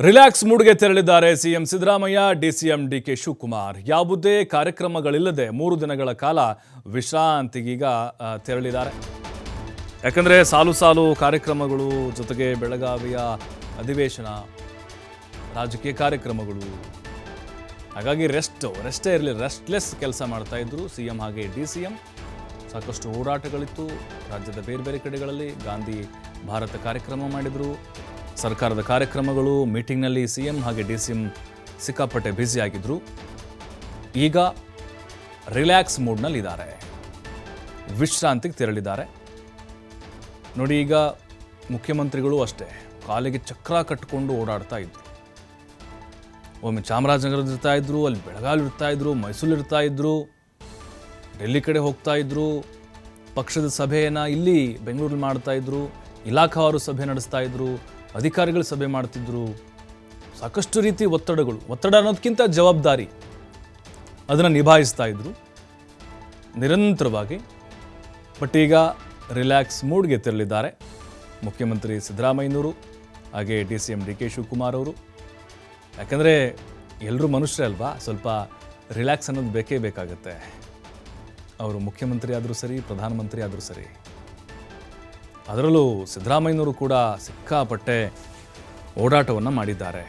Relax ಮೂಡ್ಗೆ ತೆರಳಿದ್ದಾರೆ CM Siddaramaiah, DCM DK Shivakumar. ಯಾವುದೇ ಕಾರ್ಯಕ್ರಮಗಳಿಲ್ಲದೆ ಮೂರು ದಿನಗಳ ಕಾಲ ವಿಶ್ರಾಂತಿಗೀಗ ತೆರಳಿದ್ದಾರೆ. ಯಾಕಂದರೆ ಸಾಲು ಸಾಲು ಕಾರ್ಯಕ್ರಮಗಳು, ಜೊತೆಗೆ ಬೆಳಗಾವಿಯ ಅಧಿವೇಶನ, ರಾಜಕೀಯ ಕಾರ್ಯಕ್ರಮಗಳು. ಹಾಗಾಗಿ ರೆಸ್ಟ್ ರೆಸ್ಟೇ ಇರಲಿ ರೆಸ್ಟ್ಲೆಸ್ ಕೆಲಸ ಮಾಡ್ತಾ ಇದ್ರು ಸಿ ಎಂ ಹಾಗೆ ಡಿ ಸಿ ಎಂ ಸಾಕಷ್ಟು ಹೋರಾಟಗಳಿತ್ತು. ರಾಜ್ಯದ ಬೇರೆ ಬೇರೆ ಕಡೆಗಳಲ್ಲಿ ಗಾಂಧಿ ಭಾರತ ಕಾರ್ಯಕ್ರಮ ಮಾಡಿದರು. ಸರ್ಕಾರದ ಕಾರ್ಯಕ್ರಮಗಳು, ಮೀಟಿಂಗ್ನಲ್ಲಿ ಸಿ ಎಂ ಹಾಗೆ ಡಿ ಸಿ ಎಂ ಸಿಕ್ಕಾಪಟ್ಟೆ ಬ್ಯುಸಿ ಆಗಿದ್ರು. ಈಗ ರಿಲ್ಯಾಕ್ಸ್ ಮೂಡ್ನಲ್ಲಿದ್ದಾರೆ. ವಿಶ್ರಾಂತಿಗೆ ತೆರಳಿದ್ದಾರೆ. ನೋಡಿ ಈಗ ಮುಖ್ಯಮಂತ್ರಿಗಳು ಅಷ್ಟೇ, ಕಾಲಿಗೆ ಚಕ್ರ ಕಟ್ಟಿಕೊಂಡು ಓಡಾಡ್ತಾ ಇದ್ರು. ಒಮ್ಮೆ ಚಾಮರಾಜನಗರದ ಇರ್ತಾ ಇದ್ರು, ಅಲ್ಲಿ ಬೆಳಗಾವಿ ಇರ್ತಾ ಇದ್ರು ಮೈಸೂರು ಇರ್ತಾ ಇದ್ರು, ಡೆಲ್ಲಿ ಕಡೆ ಹೋಗ್ತಾ ಇದ್ರು, ಪಕ್ಷದ ಸಭೆಯನ್ನು ಇಲ್ಲಿ ಬೆಂಗಳೂರಲ್ಲಿ ಮಾಡ್ತಾ ಇದ್ರು ಇಲಾಖಾವಾರು ಸಭೆ ನಡೆಸ್ತಾ ಇದ್ರು ಅಧಿಕಾರಿಗಳು ಸಭೆ ಮಾಡ್ತಿದ್ರು ಸಾಕಷ್ಟು ರೀತಿ ಒತ್ತಡಗಳು, ಒತ್ತಡ ಅನ್ನೋದಕ್ಕಿಂತ ಜವಾಬ್ದಾರಿ ಅದನ್ನು ನಿಭಾಯಿಸ್ತಾ ಇದ್ರು. ನಿರಂತರವಾಗಿ ಬಟ್ ಈಗ ರಿಲ್ಯಾಕ್ಸ್ ಮೂಡ್ಗೆ ತೆರಳಿದ್ದಾರೆ. ಮುಖ್ಯಮಂತ್ರಿ ಸಿದ್ದರಾಮಯ್ಯನವರು, ಹಾಗೆ D C M D K Shivakumar ಅವರು. ಯಾಕಂದರೆ ಎಲ್ಲರೂ ಮನುಷ್ಯರೇ ಅಲ್ವಾ? ಸ್ವಲ್ಪ ರಿಲ್ಯಾಕ್ಸ್ ಅನ್ನೋದು ಬೇಕೇ ಬೇಕಾಗುತ್ತೆ. ಅವರು ಮುಖ್ಯಮಂತ್ರಿ ಆದರೂ ಸರಿ, ಪ್ರಧಾನಮಂತ್ರಿ ಆದರೂ ಸರಿ. ಅದರಲ್ಲೂ ಸಿದ್ದರಾಮಯ್ಯನವರು ಕೂಡ ಸಿಕ್ಕಾಪಟ್ಟೆ ಓಡಾಟವನ್ನು ಮಾಡಿದ್ದಾರೆ.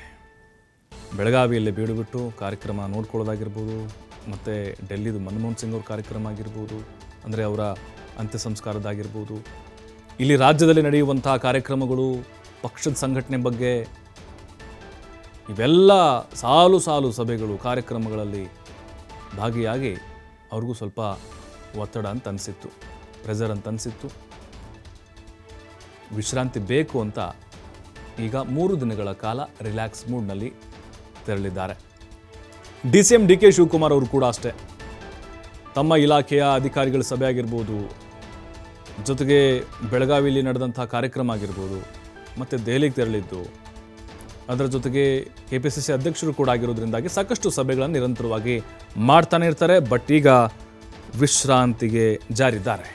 ಬೆಳಗಾವಿಯಲ್ಲಿ ಬೀಡು ಬಿಟ್ಟು ಕಾರ್ಯಕ್ರಮ ನೋಡ್ಕೊಳ್ಳೋದಾಗಿರ್ಬೋದು, ಮತ್ತು ಡೆಲ್ಲಿದು ಮನಮೋಹನ್ ಸಿಂಗ್ ಅವ್ರ ಕಾರ್ಯಕ್ರಮ ಆಗಿರ್ಬೋದು, ಅಂದರೆ ಅವರ ಅಂತ್ಯ ಸಂಸ್ಕಾರದ್ದಾಗಿರ್ಬೋದು ಇಲ್ಲಿ ರಾಜ್ಯದಲ್ಲಿ ನಡೆಯುವಂಥ ಕಾರ್ಯಕ್ರಮಗಳು, ಪಕ್ಷದ ಸಂಘಟನೆ ಬಗ್ಗೆ ಇವೆಲ್ಲ ಸಾಲು ಸಾಲು ಸಭೆಗಳು, ಕಾರ್ಯಕ್ರಮಗಳಲ್ಲಿ ಭಾಗಿಯಾಗಿ ಅವ್ರಿಗೂ ಸ್ವಲ್ಪ ಒತ್ತಡ ಅಂತ ಅನಿಸಿತ್ತು ಪ್ರೆಸರ್ ಅಂತ ಅನಿಸಿತ್ತು. ವಿಶ್ರಾಂತಿ ಬೇಕು ಅಂತ ಈಗ ಮೂರು ದಿನಗಳ ಕಾಲ ರಿಲ್ಯಾಕ್ಸ್ ಮೂಡ್ನಲ್ಲಿ ತೆರಳಿದ್ದಾರೆ. D C M D K Shivakumar ಅವರು ಕೂಡ ಅಷ್ಟೇ. ತಮ್ಮ ಇಲಾಖೆಯ ಅಧಿಕಾರಿಗಳ ಸಭೆ ಆಗಿರ್ಬೋದು ಜೊತೆಗೆ ಬೆಳಗಾವಿಯಲ್ಲಿ ನಡೆದಂಥ ಕಾರ್ಯಕ್ರಮ ಆಗಿರ್ಬೋದು, ಮತ್ತು ದೆಹಲಿಗೆ ತೆರಳಿದ್ದು, ಅದರ ಜೊತೆಗೆ ಕೆ ಪಿ ಸಿ ಸಿ ಅಧ್ಯಕ್ಷರು ಕೂಡ ಆಗಿರೋದ್ರಿಂದಾಗಿ ಸಾಕಷ್ಟು ಸಭೆಗಳನ್ನು ನಿರಂತರವಾಗಿ ಮಾಡ್ತಾನೆ ಇರ್ತಾರೆ, ಬಟ್ ಈಗ ವಿಶ್ರಾಂತಿಗೆ ಜಾರಿದ್ದಾರೆ.